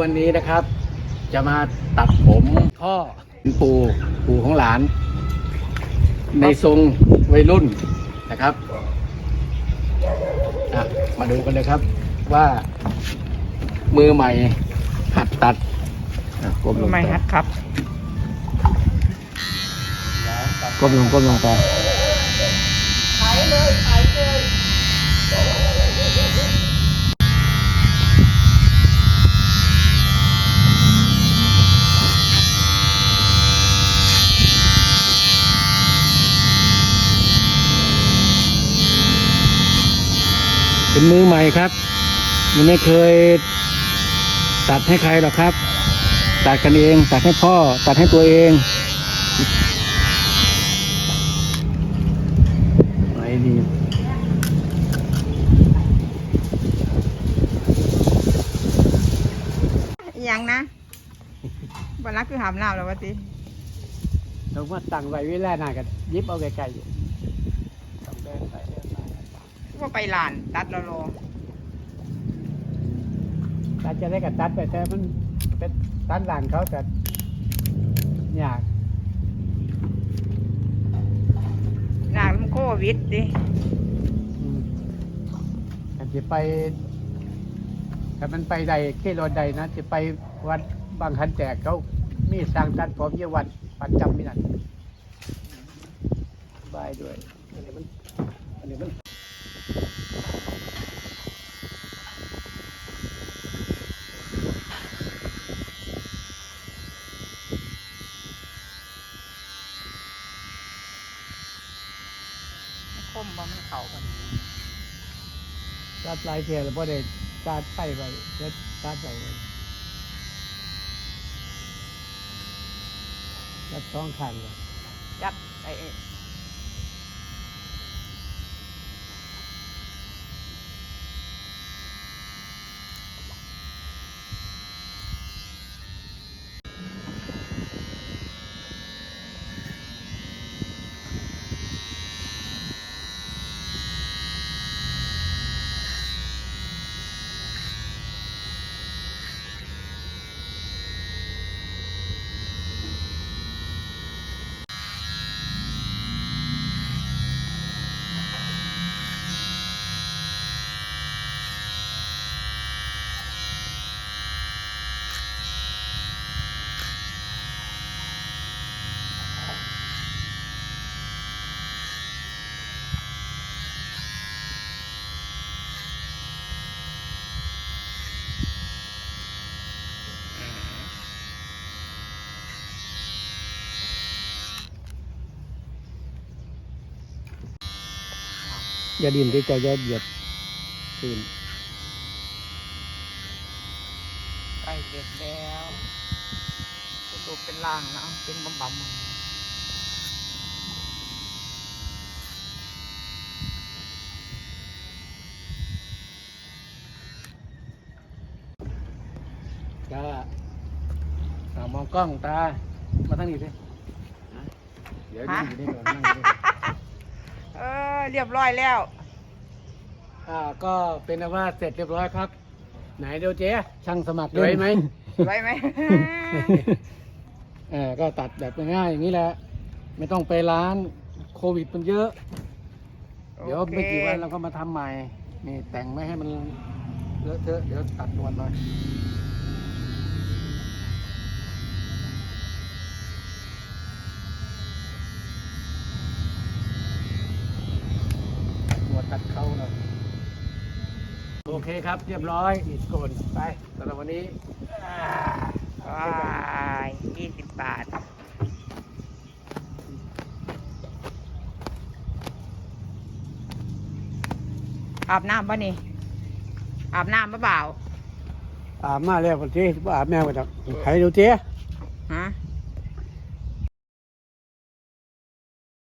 วันนี้นะครับ จะมาตัดผมพ่อปู่ปู่ของหลาน ในทรงวัยรุ่นนะครับอะมาดูกันเลยครับว่ามือใหม่หัดตัดอะก้มลงไม่ไปฮัดครับก้มลงก้มลงไปเป็ นมือใหม่ครับ ยังไม่เคย ตัดให้ใครหรอกครับ ตัดกันเอง ตัดให้พ่อ ตัดให้ตัวเองไว้ดีอีหยังนะบรรักคือหามน้ำแล้ววะติเราว่าตั้งไว้เวลาหน้ากันยิบเอาไกลๆอยู่ต้องเดินไปเดินมา ว่าไปลาน ตัดแล้วรอตัดจะได้กับตัดไปแต่มันเป็นตัดหลังเขาแต่ยากนางมันโควิดดิอืมแต่จะไปถ้ามันไปใดขี่รถใดนะจะไปวัดบางขันแจกเขามีสร้างตัดผมเยาวัดปัจจำนี่นั่นบายด้วยอันนี้มันอันนี้มัน คมบ่มันเข่ากันตัดลายเทียแล้วพอได้ตัดไปไปเด็ดตัดไปเลยตัดสองข้างเลยจัดไอ้ อย่าดินที่จะอย่าเหยียดตีนใกล้เสร็จแล้วเป็นรูปเป็นร่างนะเอาเป็นบำบำมันก็อ่ามองกล้องตา มาทั้งนี้สิ เดี๋ยวยืนอยู่นี่ก่อนนั่งอยู่นี่ก่อน เออเรียบร้อยแล้ว อ่าก็เป็นอันว่าเสร็จเรียบร้อยครับ ไหนเดี๋ยวเจ๊ช่างสมัครด้วยไหม ไว้ไหม เออก็ตัดแบบง่ายๆอย่างนี้แหละ ไม่ต้องไปร้านโควิดมันเยอะ เดี๋ยวไม่กี่วันเราก็มาทำใหม่ นี่แต่งไม่ให้มันเลอะเทอะเดี๋ยวตัดนวลหน่อยตัดนวลตัดเข้าหน่อยโอเคครับ เรียบร้อยอีกโกนไปสำหรับวันนี้อ่าว้ายยี่สิบบาทอาบน้ำป่ะนี่ อาบน้ำปะเปล่าอาบมาแล้วคนที่อาบแม่ก็จะใครดูเจ๊ฮะ